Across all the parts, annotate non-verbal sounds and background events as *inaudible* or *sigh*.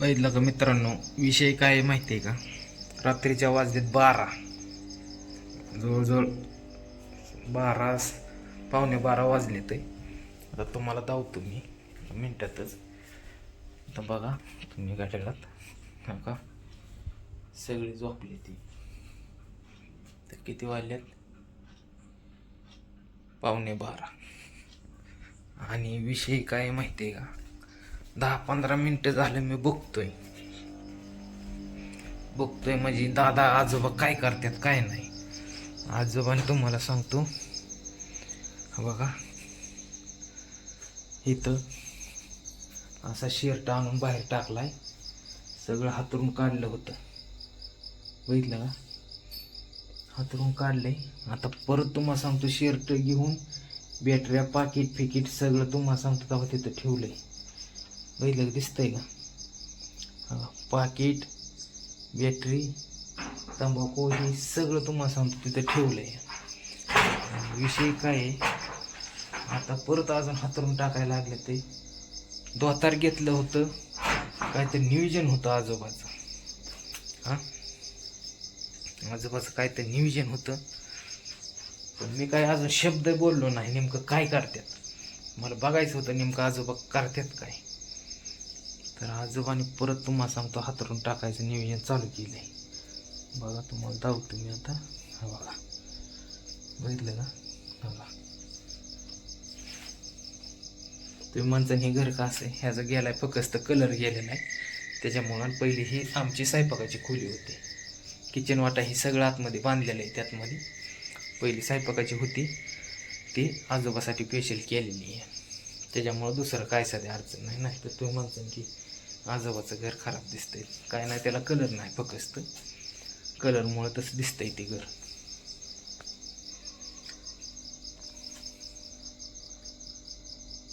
बघितलं का मित्रांनो? विषय काय आहे माहिती आहे का? रात्रीच्या वाजलेत बारा. जवळजवळ बारा पावणे बारा वाजले ते आता तुम्हाला धावतो मी मिनटातच. आता बघा तुम्ही गाठलात का? सगळी झोपली ती. तर किती वाजल्यात पावणे बारा. आणि विषय काय आहे माहिती आहे का? दहा पंधरा मिनटं झालं मी बघतोय. बघतोय म्हणजे दादा आजोबा काय करतात काय नाही. आजोबाने तुम्हाला सांगतो. बघा. इथं असा शर्ट आणून बाहेर टाकलाय. सगळं हातरून काढलं होतं. बघितलं का? हातरून काढलंय. आता परत तुम्हाला सांगतो शर्ट घेऊन बॅटऱ्या पाकिट फिकीट सगळं तुम्हाला सांगतो तेव्हा तिथं ठेवलंय. बघितलं का दिसतंय का पाकिट बॅटरी तंबाखू हे सगळं तुम्हाला सांगतो तिथं ठेवलं आहे विषय काय आहे आता परत अजून हातरून टाकायला लागले ते. दोतार घेतलं होतं काय तर नियोजन होतं आजोबाचं. हां? आजोबाचं काय तर नियोजन होतं. पण मी काय अजून शब्द बोललो नाही नेमकं काय करतात? मला बघायचं होतं नेमकं आजोबा करतात काय. तर आजोबाने परत तुम्हाला सांगतो हातरून टाकायचं नियोजन चालू केलं आहे बघा तुम्हाला दावतो मी आता. हा बघा. बघितलं का? बघा. तुम्ही म्हणता हे घर का असं? आहे? गेलाय फकस्त कलर गेलेला आहे. त्याच्यामुळं पहिली ही आमची स्वयंपाकाची खोली होती. किचन वाटा ही सगळं आतमध्ये बांधलेलं आहे त्यातमध्ये. पहिली स्वयंपाकाची होती. ती आजोबासाठी स्पेशल केलेली आहे. त्याच्यामुळं दुसरं काय सध्या अडचण नाही. नाही तर तुम्ही म्हणता की आजोबाचं घर खराब दिसतंय. काय नाही त्याला कलर नाही फकस्त कलरमुळं तसं दिसतंय ते घर.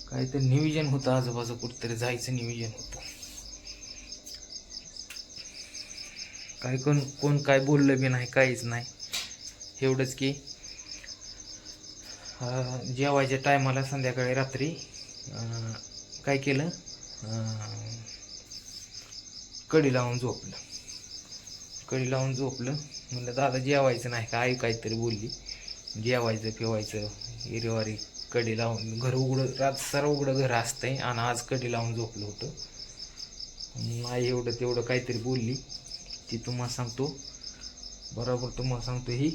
काय तर नियोजन होतं आजोबाचं कुठंतरी जायचं नियोजन होतं. काय कोण कोण काय बोललं बी नाही काहीच नाही. एवढंच की जेवायच्या टायमाला संध्याकाळी रात्री काय केलं? कडी लावून झोपलं. कडी लावून झोपलं. म्हणलं दादा जेवायचं नाही का? आई काहीतरी बोलली. जेवायचं पिवायचं. हिरवारी कडी लावून घर उघडं रात सर्व उघडं घर असतंय. आणि आज कडी लावून झोपलं होतं. आई एवढं तेवढं काहीतरी बोलली. ती तुम्हाला सांगतो बरोबर तुम्हाला सांगतो ही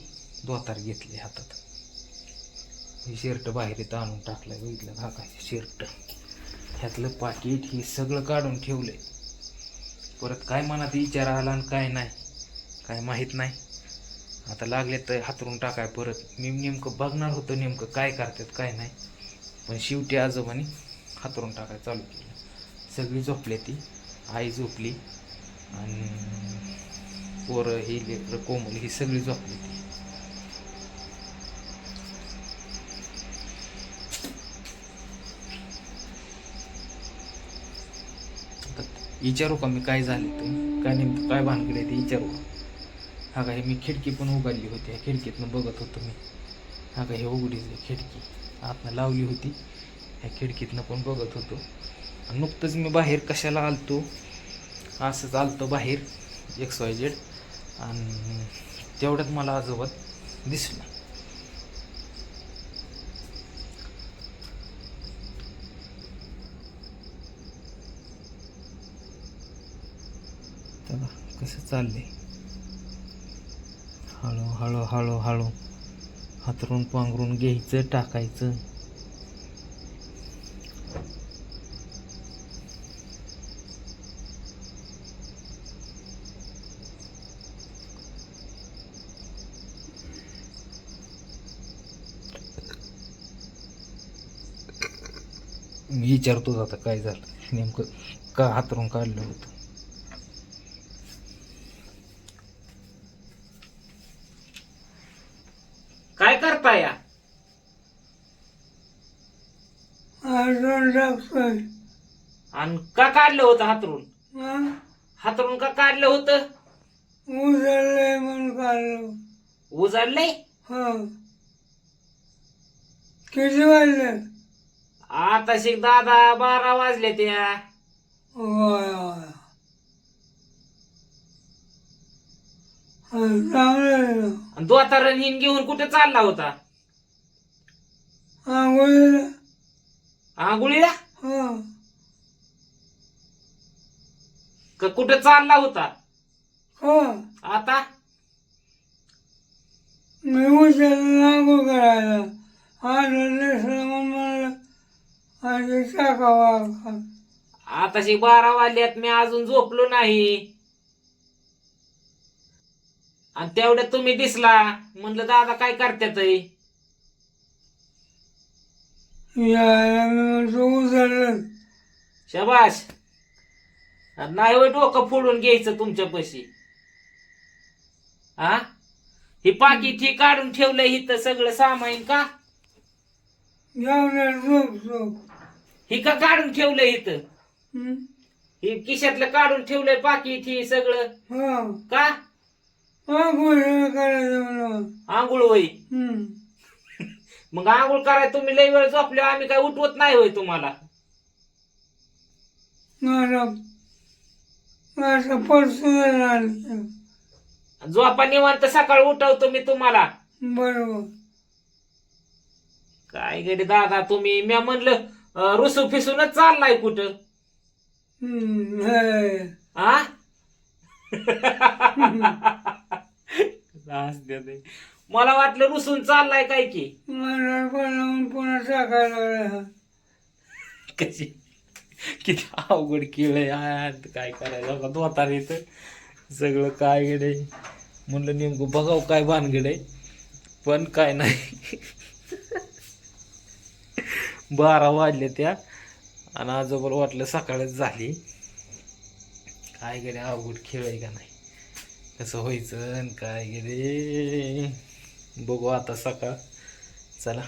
धोतार घेतली हातात. हे शर्ट बाहेर इथं आणून टाकलं बघितलं काका शर्ट ह्यातलं पाकिट हे सगळं काढून ठेवलंय. परत काय मनात विचार आला आणि काय नाही काय माहीत नाही. आता लागले तर हातरून टाकाय परत. मी नेमकं बघणार होतं नेमकं काय करतात काय नाही. पण शेवटी आजोबाने हातरून टाकाय चालू केलं. सगळी झोपली ती आई झोपली आणि पोरं ही लेकरं कोमल ही सगळी झोपली ती आता विचारू का मी काय झाले ते? काय नेमकं काय भानगड आहे ते विचारू हा का हे मी खिडकी पण उघडली होती. ह्या खिडकीतनं बघत होतो मी. हा का हे उघडीच खिडकी. आतनं लावली होती. ह्या खिडकीतनं पण बघत होतो. आणि नुकतंच मी बाहेर कशाला आलतो? असंच आलतो बाहेर एक्स वाय जेड आणि तेवढ्यात मला आजोबात दिसलं. तेव्हा कसं चाललंय? हळू हळू हळू हळू. हातरून पांघरून घ्यायचं टाकायचं. मी विचारतोच आता काय झालं. नेमकं का हातरून काढलं होतं? हातरून आणि का काढलं होतं हातरून? हातरून का काढलं होतं? उजळलंय म्हणून काढलं. उजाडलंय किती वाजले? आता शिक दादा बारा वाजले त्या. होय होय. हं, घेऊन कुठे चालला होता? आंघोळीला आंघोळीला? हो. का कुठे चालला होता? हो. आता? मी आंघोळ करायला. आज म्हणलं टाकावा आताशी बारा वाजल्यात मी अजून झोपलो नाही. आणि तेवढ्यात तुम्ही दिसला. म्हणलं दादा काय म्हणतो उचललं शबाश नाही होय डोकं फोडून घ्यायचं तुमच्या पशी. हा ही पाकिट ही काढून ठेवलंय इथं सगळं सामाईन का? जेवणात झोप झोप ही का काढून ठेवलंय इथं? हं? ही खिशातलं काढून ठेवलंय पाकिट ही सगळं? हो. का? आंघोळ करायचं म्हणून आंघोळ होई हं. मग आंघोळ कराय तुम्ही लई वेळ झोपले आम्ही काय उठवत नाही होय तुम्हाला. माझा माझा पर्सनल झालं. झोपा निवांत सकाळ उठवतो मी तुम्हाला. बरोबर. काय गडी दादा तुम्ही मी म्हणलं अं, रुसू फिसूनच चाललाय कुठं? हं, हे. आ? *laughs* हसते ते. मला वाटलं रुसून चाललाय काय की. मला बनवून पुन्हा टाकायला कशी? किती अवघड केळ काय करायचं? का दोतार येत. सगळं काय गडे म्हणलं नेमकं बघाव काय भानगड आहे. पण काय नाही. बारा वाजले त्या. आणि आजोबर वाटलं सकाळच झाली. काय गेले अवघड खेळ आहे का नाही? कसं व्हायचं आणि काय गेले? बघू आता सकाळ. चला.